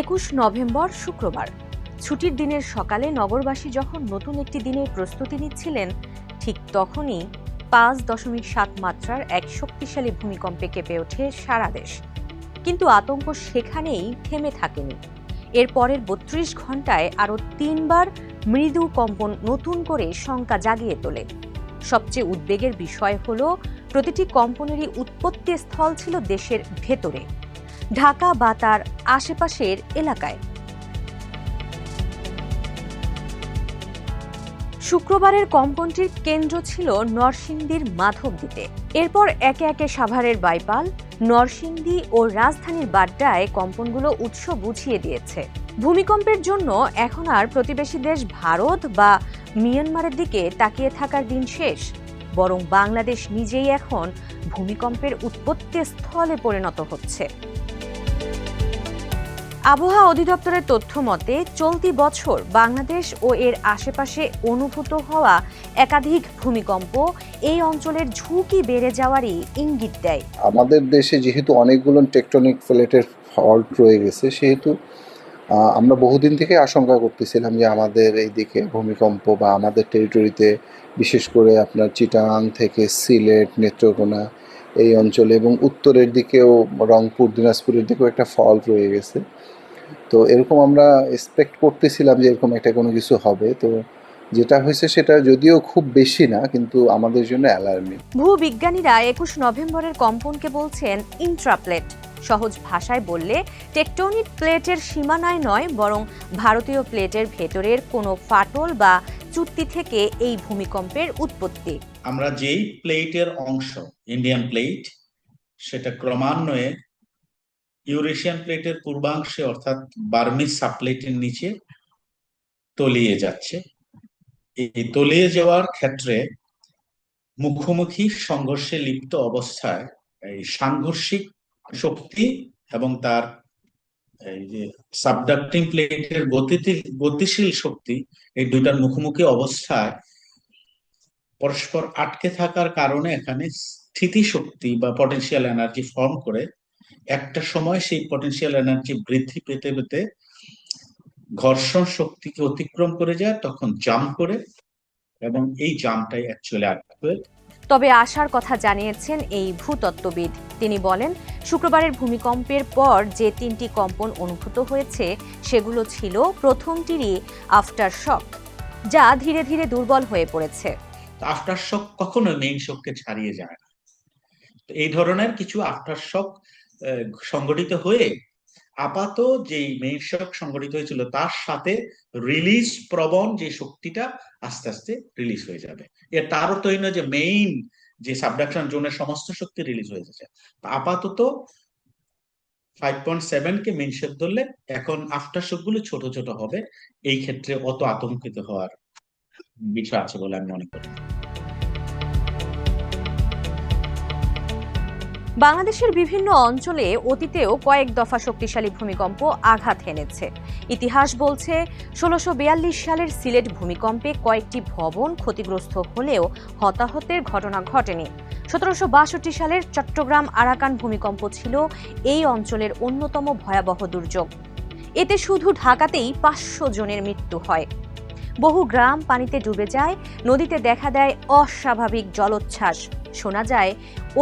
একুশ নভেম্বর শুক্রবার। ছুটির দিনের সকালে নগরবাসী যখন নতুন একটি দিনের প্রস্তুতি নিচ্ছিলেন, ঠিক তখনই পাঁচ দশমিক সাত মাত্রার এক শক্তিশালী ভূমিকম্পে কেঁপে ওঠে সারা দেশ। কিন্তু আতঙ্ক সেখানেই থেমে থাকেনি। এর পরের বত্রিশ ঘন্টায় আরও তিনবার মৃদু কম্পন নতুন করে শঙ্কা জাগিয়ে তোলে। সবচেয়ে উদ্বেগের বিষয় হল, প্রতিটি কম্পনেরই উৎপত্তি স্থল ছিল দেশের ভেতরে। ঢাকা বা তার আশেপাশের এলাকায়। শুক্রবারের কম্পনটির কেন্দ্র ছিল নরসিংদীর মাধবদীতে এরপর একে একে সাভারের বাইপাল, নরসিংদী ও রাজধানীর বাড্ডায় কম্পনগুলো উৎস বুঝিয়ে দিয়েছে। ভূমিকম্পের জন্য এখন আর প্রতিবেশী দেশ ভারত বা মিয়ানমারের দিকে তাকিয়ে থাকার দিন শেষ। বরং বাংলাদেশ নিজেই এখন ভূমিকম্পের উৎপত্তি স্থলে পরিণত হচ্ছে। আবহাওয়া অধিদপ্তরের তথ্য মতে, চলতি বছর বাংলাদেশ ও এর আশেপাশে অনুভূত হওয়া একাধিক ভূমিকম্প এই অঞ্চলের ঝুঁকি বেড়ে যাওয়ারই ইঙ্গিত দেয়। আমাদের দেশে যেহেতু অনেকগুলো টেকটনিক প্লেটের ফল্ট রয়ে গেছে, সেহেতু আমরা বহুদিন থেকে আশঙ্কা করতেছিলাম যে আমাদের এই দিকে ভূমিকম্প বা আমাদের টেরিটরিতে বিশেষ করে আপনার চিটাং থেকে সিলেট, নেত্রকোনা, এই অঞ্চলে এবং উত্তরের দিকেও, রংপুর, দিনাজপুরের দিকেও একটা ফল্ট রয়ে গেছে। তো এরকম আমরা এক্সপেক্ট করতেছিলাম যে এরকম একটা কোনো কিছু হবে। তো যেটা হয়েছে সেটা যদিও খুব বেশি না কিন্তু আমাদের জন্য অ্যালার্মিং ভূবিজ্ঞানীরা একুশ নভেম্বরের কম্পনকে বলছেন ইন্ট্রাপ্লেট সহজ ভাষায় বললে টেকটনিক প্লেটের সীমানায় নয় বরং ভারতীয় প্লেটের ভেতরের কোনো ফাটল বা চুক্তি থেকে এই ভূমিকম্পের উৎপত্তি। আমরা যেই প্লেটের অংশ ইন্ডিয়ান প্লেট সেটা ক্রমান্বয়ে ইউরেশিয়ান প্লেটের পূর্বাংশে, অর্থাৎ বার্মিজ সাবপ্লেটের নিচে তলিয়ে যাচ্ছে। এই তলিয়ে যাওয়ার ক্ষেত্রে মুখোমুখি সংঘর্ষে লিপ্ত অবস্থায় এই সাংঘর্ষিক শক্তি এবং তার এই যে সাবডাক্টিং প্লেটের গতিশীল গতিশীল শক্তি, এই দুইটার মুখোমুখি অবস্থায় পরস্পর আটকে থাকার কারণে এখানে স্থিতিশক্তি বা পটেনশিয়াল এনার্জি ফর্ম করে একটা সময় সেই পটেনশিয়াল এনার্জি বৃদ্ধি পেতে পেতে ঘর্ষণ শক্তিকে অতিক্রম করে যায় তখন জাম্প করে এবং এই জাম্পটাই অ্যাকচুয়ালি আর্থকুয়েক তবে আশার কথা জানিয়েছেন এই ভূতত্ত্ববিদ। তিনি বলেন শুক্রবারের ভূমিকম্পের পর যে তিনটি কম্পন অনুভূত হয়েছে সেগুলো ছিল প্রথমটিরই আফটার শক যা ধীরে ধীরে দুর্বল হয়ে পড়েছে। আফটার শক কখনো মেইন শককে ছাড়িয়ে যায় না। এই ধরনের কিছু আফটার শক সংগঠিত হয়ে আপাত যেই মেইন শক সংগঠিত হয়েছিল, তার সাথে রিলিজ প্রবণ যে শক্তিটা আস্তে আস্তে রিলিজ হয়ে যাবে। এর তার যে মেইন যে সাবডাকশন জোনের সমস্ত শক্তি রিলিজ হয়ে যাচ্ছে। আপাতত ফাইভ পয়েন্ট সেভেন কে মেইন শক ধরলে এখন আফটার শকগুলো ছোট ছোট হবে। এই ক্ষেত্রে অত আতঙ্কিত হওয়ার বিষয় আছে বলে আমি মনে করি। বাংলাদেশের বিভিন্ন অঞ্চলে অতীতেও কয়েক দফা শক্তিশালী ভূমিকম্প আঘাত হেনেছে। ইতিহাস বলছে, ষোলোশো সালের সিলেট ভূমিকম্পে কয়েকটি ভবন ক্ষতিগ্রস্ত হলেও হতাহতের ঘটনা ঘটেনি। সতেরোশো বাষট্টি সালের চট্টগ্রাম আরাকান ভূমিকম্প ছিল এই অঞ্চলের অন্যতম ভয়াবহ দুর্যোগ। এতে শুধু ঢাকাতেই পাঁচশো জনের মৃত্যু হয়। বহু গ্রাম পানিতে ডুবে যায়, নদীতে দেখা দেয় অস্বাভাবিক জলোচ্ছ্বাস। শোনা যায়,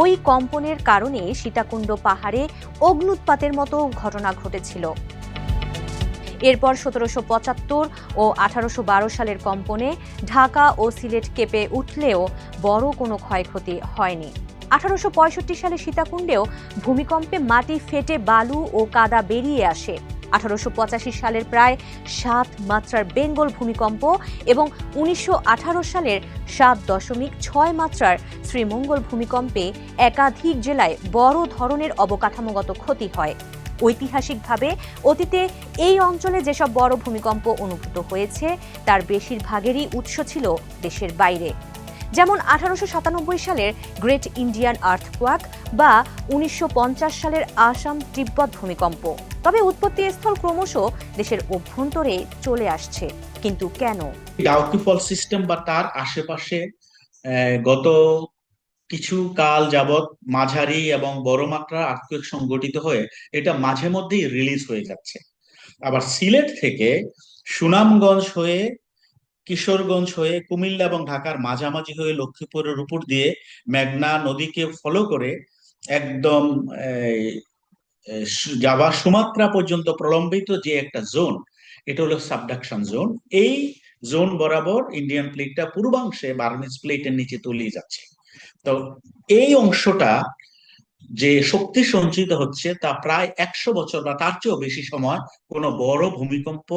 ওই কম্পনের কারণে সীতাকুণ্ড পাহাড়ে অগ্নুৎপাতের মতো ঘটনা ঘটেছিল। এরপর সতেরোশো পঁচাত্তর ও আঠারোশো বারো সালের কম্পনে ঢাকা ও সিলেট কেঁপে উঠলেও বড় কোনো ক্ষয়ক্ষতি হয়নি। আঠারোশো পঁয়ষট্টি সালে সীতাকুণ্ডেও ভূমিকম্পে মাটি ফেটে বালু ও কাদা বেরিয়ে আসে। আঠারোশো পঁচাশি সালের প্রায় সাত মাত্রার বেঙ্গল ভূমিকম্প এবং উনিশশো আঠারো সালের সাত দশমিক ছয় মাত্রার শ্রীমঙ্গল ভূমিকম্পে একাধিক জেলায় বড় ধরনের অবকাঠামোগত ক্ষতি হয়। ঐতিহাসিকভাবে অতীতে এই অঞ্চলে যেসব বড় ভূমিকম্প অনুভূত হয়েছে, তার বেশিরভাগেরই উৎস ছিল দেশের বাইরে। যেমন আঠারোশো সাতানব্বই সালের গ্রেট ইন্ডিয়ান আর্থকোয়াক বা উনিশশো পঞ্চাশ সালের আসাম তিব্বত ভূমিকম্প। তবে উৎপত্তি স্থল ক্রমশ দেশের অভ্যন্তরে চলে আসছে। কিন্তু কেন? ডাউকি ফল সিস্টেম বা তার আশেপাশে গত কিছু কাল যাবত মাঝারি এবং বড় মাত্রা আর্থিক সংগঠিত হয়ে এটা মাঝে মধ্যেই রিলিজ হয়ে যাচ্ছে। আবার সিলেট থেকে সুনামগঞ্জ হয়ে কিশোরগঞ্জ হয়ে কুমিল্লা এবং ঢাকার মাঝামাঝি হয়ে লক্ষ্মীপুরের উপর দিয়ে মেঘনা নদীকে ফলো করে একদম এই, সুমাত্রা পর্যন্ত প্রলম্বিত যে একটা জোন এটা হলো সাবডাকশন জোন এই জোন বরাবর ইন্ডিয়ান প্লেটটা পূর্বাংশে বার্মিজ প্লেটের নিচে তলিয়ে যাচ্ছে। তো এই অংশটা যে শক্তি সঞ্চিত হচ্ছে তা প্রায় একশো বছর বা তার চেয়েও বেশি সময় কোনো বড় ভূমিকম্প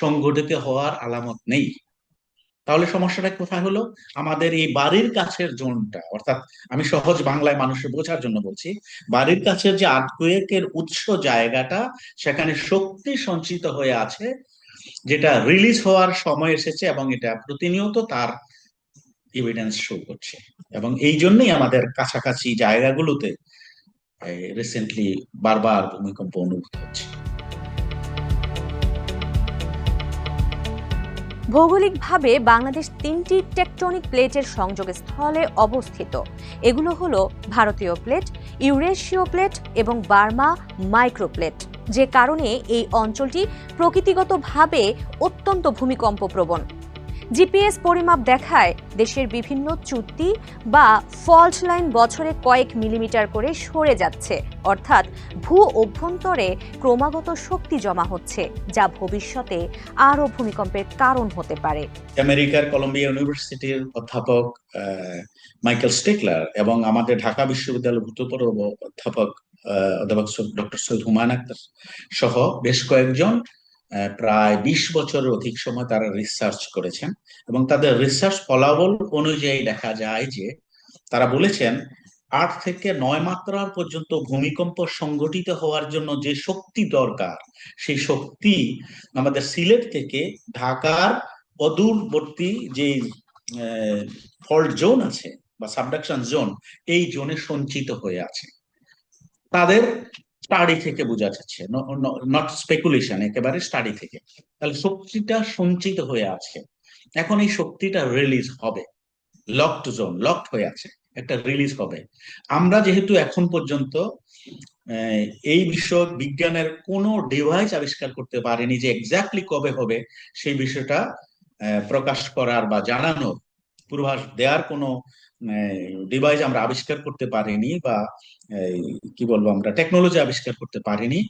সংঘটিত হওয়ার আলামত নেই। তাহলে সমস্যাটা কোথায় হলো? আমাদের এই বাড়ির কাছের জোনটা, অর্থাৎ আমি সহজ বাংলায় মানুষের বোঝার জন্য বলছি, বাড়ির কাছের যে আর্থকুয়েকের উৎস জায়গাটা, সেখানে শক্তি সঞ্চিত হয়ে আছে, যেটা রিলিজ হওয়ার সময় এসেছে এবং এটা প্রতিনিয়ত তার এভিডেন্স শো করছে। এবং এই জন্যই আমাদের কাছাকাছি জায়গাগুলোতে রিসেন্টলি বারবার ভূমিকম্প অনুভূত হচ্ছে। ভৌগোলিকভাবে বাংলাদেশ তিনটি টেকটনিক প্লেটের সংযোগ স্থলে অবস্থিত। এগুলো হলো ভারতীয় প্লেট, ইউরেশীয় প্লেট এবং বার্মা মাইক্রোপ্লেট। যে কারণে এই অঞ্চলটি প্রকৃতিগতভাবে অত্যন্ত ভূমিকম্প প্রবণ জিপিএস পরিমাপ দেখায় দেশের বিভিন্ন চুক্তি বা ফল্ট লাইন বছরে কয়েক মিলিমিটার করে সরে যাচ্ছে। অর্থাৎ ভূ অভ্যন্তরে ক্রমাগত শক্তি জমা হচ্ছে, যা ভবিষ্যতে আরও ভূমিকম্পের কারণ হতে পারে। আমেরিকার কলম্বিয়া ইউনিভার্সিটির অধ্যাপক মাইকেল স্টেকলার এবং আমাদের ঢাকা বিশ্ববিদ্যালয়ের ভূতপূর্ব অধ্যাপক অধ্যাপক ডক্টর সৈয়দ হুমায়ুন আক্তার সহ বেশ কয়েকজন প্রায় বিশ বছরের অধিক সময় তারা রিসার্চ করেছেন এবং তাদের রিসার্চ ফলাফল অনুযায়ী দেখা যায় যে তারা বলেছেন, আট থেকে নয় মাত্রার পর্যন্ত ভূমিকম্প সংঘটিত হওয়ার জন্য যে শক্তি দরকার, সেই শক্তি আমাদের সিলেট থেকে ঢাকার অদূরবর্তী যে ফল্ট জোন আছে বা সাবডাকশন জোন এই জোনে সঞ্চিত হয়ে আছে। তাদের স্টাডি থেকে বোঝা যাচ্ছে নট স্পেকুলেশন একেবারে স্টাডি থেকে। তাহলে শক্তিটা সঞ্চিত হয়ে আছে। এখন এই শক্তিটা রিলিজ হবে। লকড জোন লকড হয়ে আছে। একটা রিলিজ হবে। আমরা যেহেতু এখন পর্যন্ত এই বিষয়ক বিজ্ঞানের কোনো ডিভাইস আবিষ্কার করতে পারেনি যে এক্স্যাক্টলি কবে হবে, সেই বিষয়টা প্রকাশ করার বা জানানোর পূর্বাভাস দেওয়ার কোনো ডিভাইস আমরা আবিষ্কার করতে পারিনি বা কি বলব আমরা টেকনোলজি আবিষ্কার করতে পারিনি।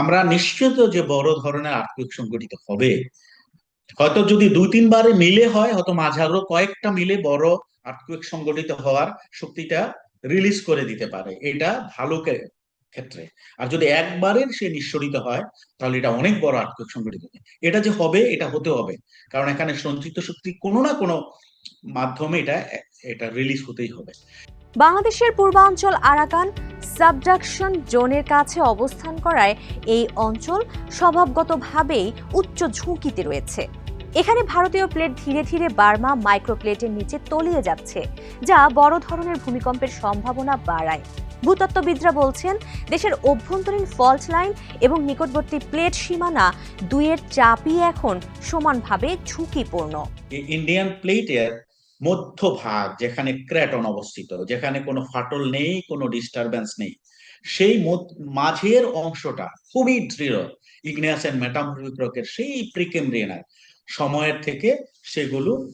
আমরা নিশ্চিত যে বড় ধরনের আর্থিক সংগঠিত হবে। হয়তো যদি দুই তিনবারে মিলে হয়, হয়তো মাঝারও কয়েকটা মিলে বড় আর্থিক সংগঠিত হওয়ার শক্তিটা রিলিজ করে দিতে পারে। এটা ভালো ক্ষেত্রে। আর যদি একবারের সে নিঃসরিত হয়, তাহলে এটা অনেক বড় আর্থিক সংগঠিত এটা যে হবে, এটা হতে হবে। কারণ এখানে সঞ্চিত শক্তি কোনো না কোনো মাধ্যমে এটা এটা রিলিজ হতেই হবে। বাংলাদেশের পূর্বাঞ্চল আরাকান সাবডাকশন জোনের কাছে অবস্থান করায় এই অঞ্চল স্বভাবগতভাবেই উচ্চ ঝুঁকিতে রয়েছে। এখানে ভারতীয় প্লেট ধীরে ধীরে বার্মা মাইক্রোপ্লেটের নিচে তলিয়ে যাচ্ছে যা বড় ধরনের ভূমিকম্পের সম্ভাবনা বাড়ায়। ভূতত্ত্ববিদরা বলছেন দেশের অভ্যন্তরীণ ফল্ট লাইন এবং নিকটবর্তী প্লেট সীমানা দুইয়ের চাপই এখন সমানভাবে ঝুঁকিপূর্ণ। ইন্ডিয়ান প্লেটের মধ্যভাগ যেখানে ক্র্যাটন অবস্থিত, যেখানে কোনো ফাটল নেই, কোনো ডিস্টারবেন্স নেই, সেই মাঝের অংশটা খুবই দৃঢ়। ইগনিয়াস এন্ড মেটামরফিক সেই প্রিকেমব্রিয়ানার সময়ের থেকে সেগুলো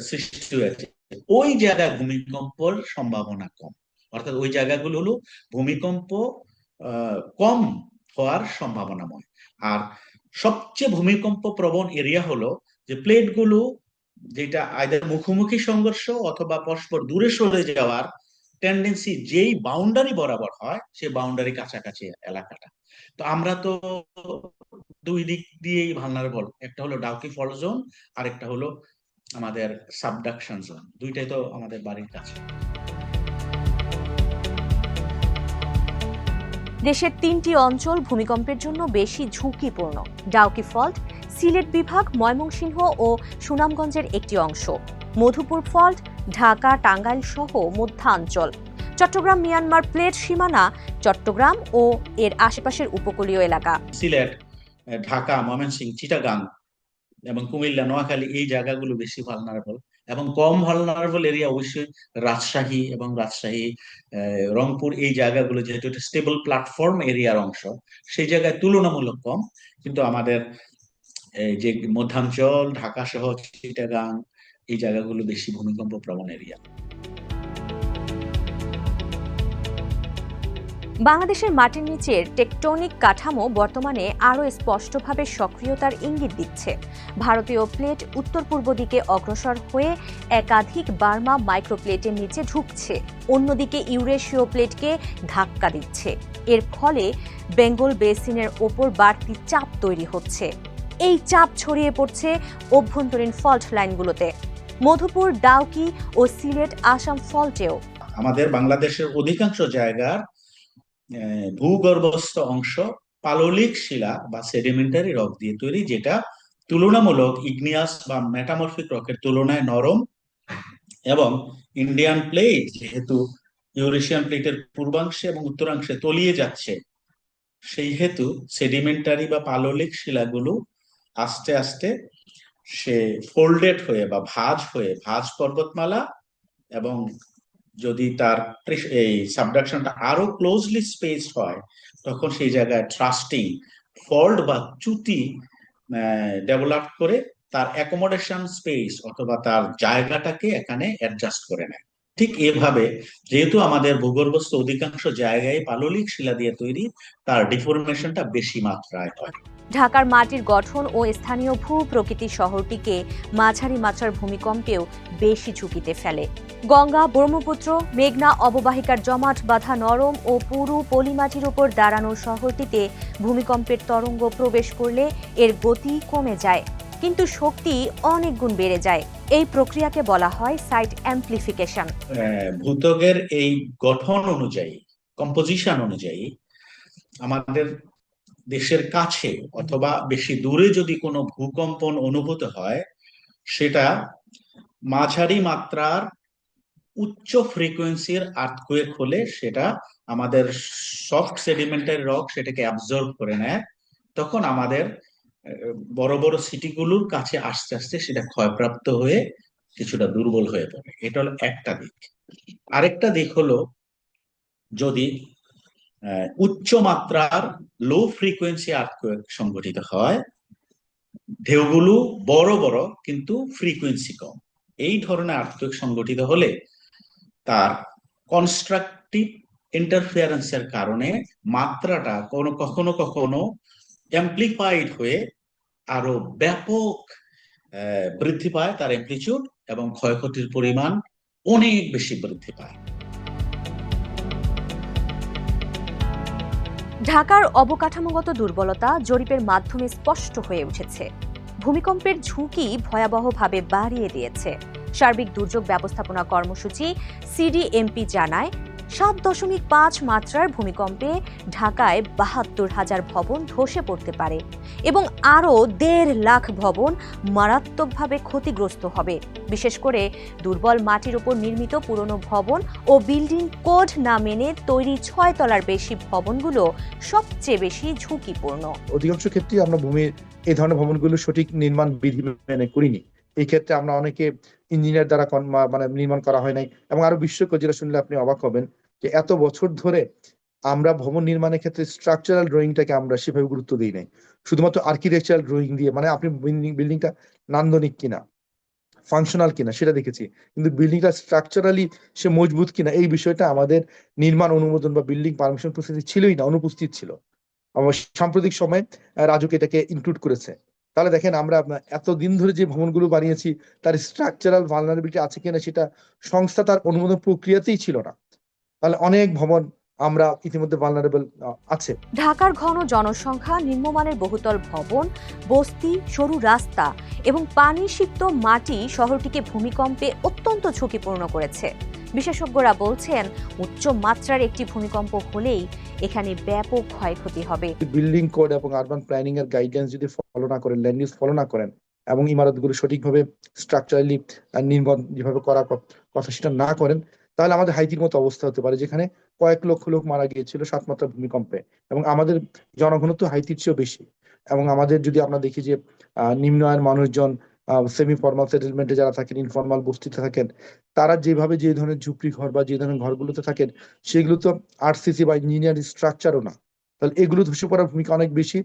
সৃষ্টি হয়েছে। ওই জায়গায় ভূমিকম্পর সম্ভাবনা কম। অর্থাৎ ওই জায়গাগুলো হলো ভূমিকম্প কম হওয়ার সম্ভাবনাময়। আর সবচেয়ে ভূমিকম্প প্রবণ এরিয়া হলো যে প্লেটগুলো যেটা আইদার মুখোমুখি সংঘর্ষ অথবা পরস্পর দূরে সরে যাওয়ার টেন্ডেন্সি যেই বাউন্ডারি বরাবর হয় সেই বাউন্ডারি কাছাকাছি এলাকাটা। তো আমরা তো দুই দিক দিয়েই ভালনারেবল একটা হলো ডাউকি ফল্ট জোন আর একটা হলো আমাদের সাবডাকশন জোন দুইটাই তো আমাদের বাড়ির কাছে। দেশের তিনটি অঞ্চল ভূমিকম্পের জন্য বেশি ঝুঁকিপূর্ণ। ডাউকি ফল্ট সিলেট বিভাগ, ময়মনসিংহ ও সুনামগঞ্জের একটি অংশ। মধুপুর ফল্ট, ঢাকা, টাঙ্গাইল সহ মধ্যাঞ্চল। চট্টগ্রাম, মিয়ানমার প্লেট সীমানা, চট্টগ্রাম ও এর আশেপাশের উপকূলীয় এলাকা। সিলেট ঢাকা, ময়মনসিংহ, চিটাগাং এবং কুমিল্লা, নোয়াখালী এই জায়গাগুলো বেশি ভালনারেবল এবং কম ভালনারেবল এরিয়া অবশ্যই রাজশাহী এবং রাজশাহী রংপুর এই জায়গাগুলো যেহেতু স্টেবল প্ল্যাটফর্ম এরিয়ার অংশ, সেই জায়গায় তুলনামূলক কম। কিন্তু আমাদের যে মধ্যাঞ্চল, ঢাকা সহ চিটাগাং, এই জায়গাগুলো বেশি ভূমিকম্প প্রবণ এরিয়া বাংলাদেশের মাটির নিচের টেকটনিক কাঠামো বর্তমানে আরও স্পষ্টভাবে সক্রিয়তার ইঙ্গিত দিচ্ছে। ভারতীয় প্লেট উত্তর পূর্ব দিকে অগ্রসর হয়ে একাধিক বার্মা মাইক্রোপ্লেটের নিচে ঢুকছে। অন্যদিকে ইউরেশীয় প্লেটকে ধাক্কা দিচ্ছে। এর ফলে বেঙ্গল বেসিনের ওপর বাড়তি চাপ তৈরি হচ্ছে। এই চাপ ছড়িয়ে পড়ছে অভ্যন্তরীণ ফল্ট লাইনগুলোতে। মধুপুর, ডাউকি ও সিলেট, আসাম ফল্টেও। আমাদের বাংলাদেশের অধিকাংশ জায়গার ভূগর্ভস্থ অংশ পাললিক শিলা বা সেডিমেন্টারি রক দিয়ে তৈরি, যেটা তুলনামূলক ইগনিয়াস বা মেটামরফিক রকের তুলনায় নরম এবং ইন্ডিয়ান প্লেট যেহেতু ইউরেশিয়ান প্লেটের পূর্বাংশে এবং উত্তরাংশে তলিয়ে যাচ্ছে, সেই হেতু সেডিমেন্টারি বা পাললিক শিলাগুলো আস্তে আস্তে সে ফোল্ডেড হয়ে বা ভাঁজ হয়ে, ভাঁজ পর্বতমালা এবং যদি তার এই সাবডাকশনটা আরও ক্লোজলি স্পেস হয়, তখন সেই জায়গায় ট্রাস্টিং ফল্ড বা চ্যুতি ডেভেলপ করে তার অ্যাকোমোডেশন স্পেস অথবা তার জায়গাটাকে এখানে অ্যাডজাস্ট করে নেয়। ঠিক এভাবে, যেহেতু আমাদের ভূগর্ভস্থ অধিকাংশ জায়গায় পাললিক শিলা দিয়ে তৈরি, তার ডিফরমেশনটা বেশি মাত্রায় হয়। ঢাকার মাটির গঠন ও স্থানীয় ভূ প্রকৃতি শহরটিকে মাঝারি মাত্রার ভূমিকম্পেও বেশি ঝুঁকিতে ফেলে। গঙ্গা ব্রহ্মপুত্র মেঘনা অববাহিকার জমাট বাঁধা নরম ও পুরু পলিমাটির উপর দাঁড়ানো শহরটিতে ভূমিকম্পের তরঙ্গ প্রবেশ করলে এর গতি কমে যায় কিন্তু শক্তি অনেক গুণ বেড়ে যায়। এই প্রক্রিয়াকে বলা হয় সাইট অ্যাম্প্লিফিকেশন। আহ, ভূত্বকের এই গঠন অনুযায়ী কম্পোজিশন অনুযায়ী আমাদের দেশের কাছে অথবা বেশি দূরে যদি কোনো ভূকম্পন অনুভূত হয়, সেটা মাঝারি মাত্রার উচ্চ ফ্রিকোয়েন্সির আর্থকোয়েক হলে সেটা আমাদের সফট সেডিমেন্টারি রক সেটাকে অ্যাবজর্ব করে নেয়। তখন আমাদের বড় বড় সিটিগুলোর কাছে আস্তে আস্তে সেটা ক্ষয়প্রাপ্ত হয়ে কিছুটা দুর্বল হয়ে পড়ে। এটা হলো একটা দিক। আরেকটা দিক হলো, যদি উচ্চ মাত্রার লো ফ্রিকোয়েন্সি আর্থকোয়েক সংঘটিত হয়। ঢেউগুলো বড় বড়, কিন্তু ফ্রিকোয়েন্সি কম। এই ধরনের আর্থকোয়েক সংঘটিত হলে তার কনস্ট্রাকটিভ ইন্টারফিয়ারেন্সের কারণে মাত্রাটা কোনো, কখনো কখনো অ্যাম্প্লিফাইড হয়ে আরও ব্যাপক বৃদ্ধি পায় তার অ্যাম্প্লিচিউড এবং ক্ষয়ক্ষতির পরিমাণ অনেক বেশি বৃদ্ধি পায়। ঢাকার অবকাঠামোগত দুর্বলতা জরিপের মাধ্যমে স্পষ্ট হয়ে উঠেছে। ভূমিকম্পের ঝুঁকি ভয়াবহভাবে বাড়িয়ে দিয়েছে। সার্বিক দুর্যোগ ব্যবস্থাপনা কর্মসূচি সিডিএমপি জানায় সাত দশমিক পাঁচ মাত্রার ভূমিকম্পে ঢাকায় বাহাত্তর হাজার ভবন ধসে পড়তে পারে এবং আরও দেড় লাখ ভবন মারাত্মকভাবে ক্ষতিগ্রস্ত হবে। বিশেষ করে দুর্বল মাটির উপর নির্মিত পুরনো ভবন ও বিল্ডিং কোড না মেনে তৈরি ছয় তলার বেশি ভবনগুলো সবচেয়ে বেশি ঝুঁকিপূর্ণ। অধিকাংশ ক্ষেত্রে আমরা ভূমির এই ধরনের ভবনগুলো সঠিক নির্মাণ বিধি মেনে করিনি। এই ক্ষেত্রে আমরা অনেকে ইঞ্জিনিয়ার দ্বারা মানে নির্মাণ করা হয় নাই এবং আরও বিস্ময়কর যেটা শুনলে আপনি অবাক হবেন যে এত বছর ধরে আমরা ভবন নির্মাণের ক্ষেত্রে স্ট্রাকচারাল ড্রয়িংটাকে আমরা সেভাবে গুরুত্ব দিই নাই। শুধুমাত্র আর্কিটেকচারাল ড্রয়িং দিয়ে মানে আপনি বিল্ডিংটা নান্দনিক কিনা ফাংশনাল কিনা সেটা দেখেছি, কিন্তু বিল্ডিংটা স্ট্রাকচারালি সে মজবুত কিনা এই বিষয়টা আমাদের নির্মাণ অনুমোদন বা বিল্ডিং পারমিশন প্রসেসে ছিলই না, অনুপস্থিত ছিল। আমার সাম্প্রতিক সময়ে রাজুক এটাকে ইনক্লুড করেছে। তাহলে দেখেন আমরা এতদিন ধরে যে ভবনগুলো বানিয়েছি, তার স্ট্রাকচারাল ভালনারেবিলিটি আছে কিনা সেটা সংস্থা তার অনুমোদন প্রক্রিয়াতেই ছিল না। তাহলে অনেক ভবন আমরা ইতিমধ্যে ভালনারেবল আছে। ঢাকার ঘন জনসংখ্যা নিম্নমানের বহুতল ভবন বস্তি সরু রাস্তা এবং পানি সিক্ত মাটি শহরটিকে ভূমিকম্পে অত্যন্ত ঝুঁকিপূর্ণ করেছে। বিশেষজ্ঞরা বলছেন উচ্চ মাত্রার একটি ভূমিকম্প হলেই এখানে ব্যাপক ক্ষয়ক্ষতি হবে। বিল্ডিং কোড এবং আরবান প্ল্যানিং এর গাইডলাইন্স যদি ফলো না করেন ল্যান্ড ইউজ ফলো না করেন এবং ইমারতগুলো সঠিকভাবে স্ট্রাকচারালি নির্মাণ যেভাবে করা কথা সেটা না করেন তাহলে আমাদের হাইতির মতো অবস্থা হতে পারে, যেখানে কয়েক লক্ষ লোক মারা গিয়েছিল সাত মাত্রা ভূমিকম্পে। এবং আমাদের জনঘনত্ব হাইতির চেয়েও বেশি। এবং আমাদের যদি আমরা দেখি যে নিম্ন আয়ের মানুষজন সেমি ফর্মাল সেটেলমেন্টে যারা থাকেন ইনফর্মাল বস্তিতে থাকেন, তারা যেভাবে যে ধরনের ঝুপড়ি ঘর বা যে ধরনের ঘরগুলোতে থাকেন, সেগুলো তো আরসিসি বা ইঞ্জিনিয়ারিং স্ট্রাকচারও না। তাহলে এগুলো ধসে পড়ার ভূমিকা অনেক বেশি।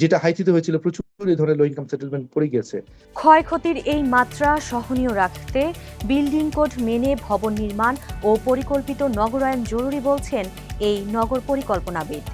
যেটা হাইতিতে হয়েছিল, প্রচুর এই ধরনের লো ইনকাম সেটেলমেন্ট পড়ে গেছে। ক্ষয়ক্ষতির এই মাত্রা সহনীয় রাখতে বিল্ডিং কোড মেনে ভবন নির্মাণ ও পরিকল্পিত নগরায়ন জরুরি বলছেন এই নগর পরিকল্পনাবিদ।